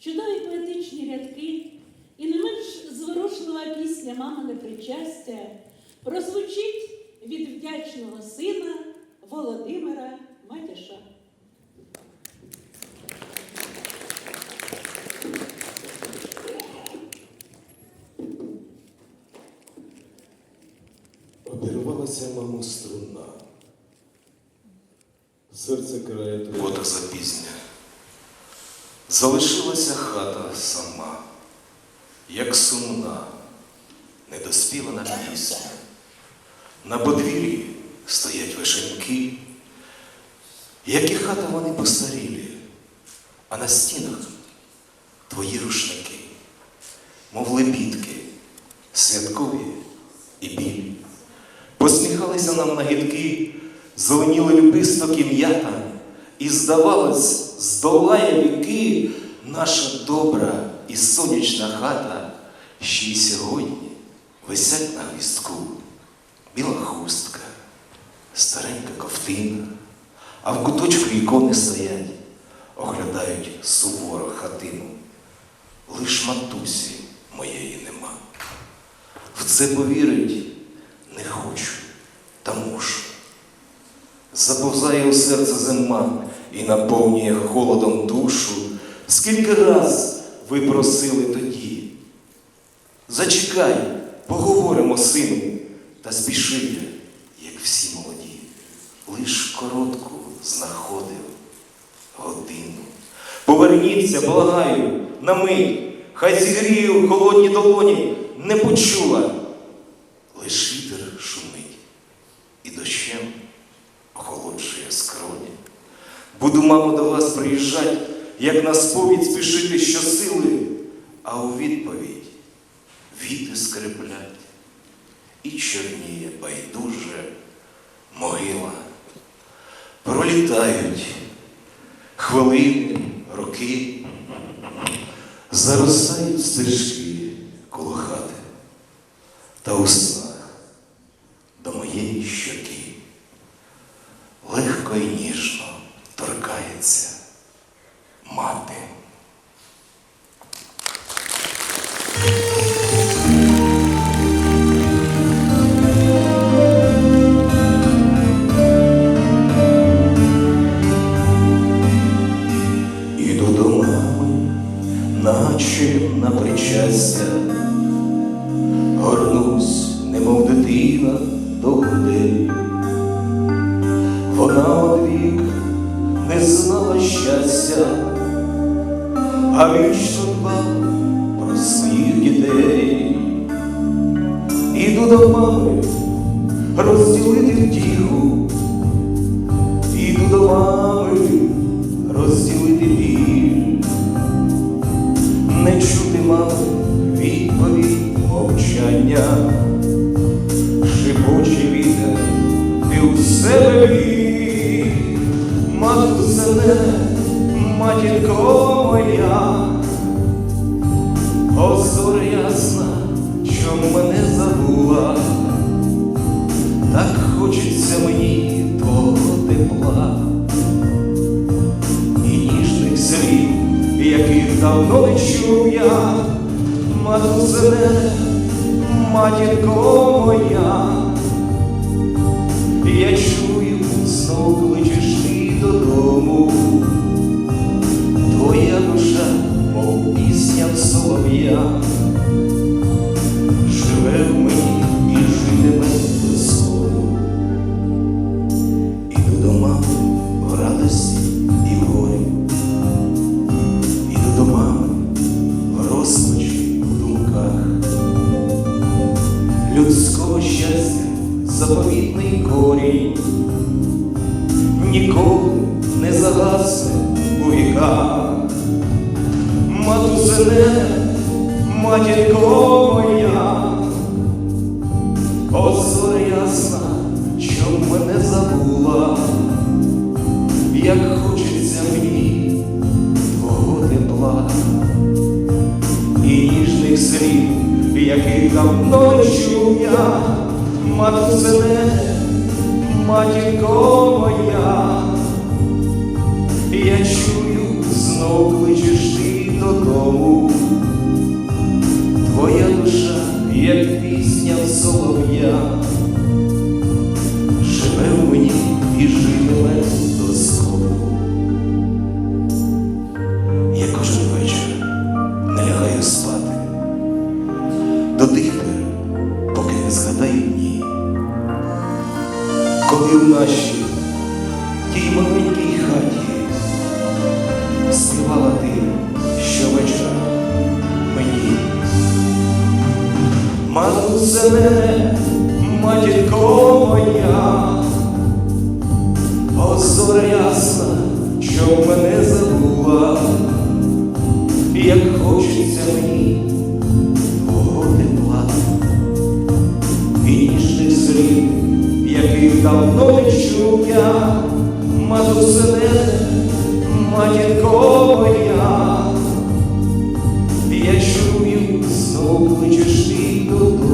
чудові поетичні рядки і не менш зворушлива пісня Мамине причастя прозвучить від вдячного сина Володимира Матяша. Обірвалася, мамо, струна. Серце крає твоє. Вода запізня. Залишилася хата сама, як сумна, недоспівана пісня. На подвір'ї стоять вишеньки, як і хата вони постарілі, а на стінах твої рушники, мов лебідки, святкові і білі. Посміхалися нам на гідки, зеленіли любисток і м'ята, і, здавалось, здолає віки наша добра і сонячна хата, ще й сьогодні висять на гвіздку біла хустка, старенька ковтина, а в куточку ікони стоять, оглядають суворо хатину. Лиш матусі моєї нема. В це повірить не хочу, та мушу. Заповзає у серце зима і наповнює холодом душу. Скільки раз ви просили тоді? Зачекай, поговоримо, сину, та спіши, як всі молоді. Лиш коротку знаходив годину. Поверніться, благаю, на мить, хай зігрію холодні долоні, не почула. Лиш Буду, мамо, до вас приїжджать, як на сповідь спішити щосили, а у відповідь віти скриплять і чорніє байдуже могила. Пролітають хвилини, роки, заростають стежки коло хати. Та у снах до моєї щоки легко і ніжно viva do Cordeiro. Мене, матінко моя, о зоря ясна, що мене забула, так хочеться мені твого тепла. І ніжних слів, яких давно не чув я, матусе мене, матінко моя, я чую, знов кличеш солов'я, живе в мені і житиме до сходу. Іду до мами в радості і в горі, іду до мами в розпачі в думках, людського щастя заповітний корінь, ніколи не загасне у віках. Матусине, матінко моя, о ясна, що мене забула, як хочеться мені твого тепла і ніжних слів, яких давно не чув я, матусине, матінко моя, пісня солов'я, живе в мені і житиме Мазене, матінко моя, о ясна, що мене забула, як хочеться мені твого тепла, і ніжних слів, яких давно не чув я, матусине, матінко моя, я чую, знов кличеш. people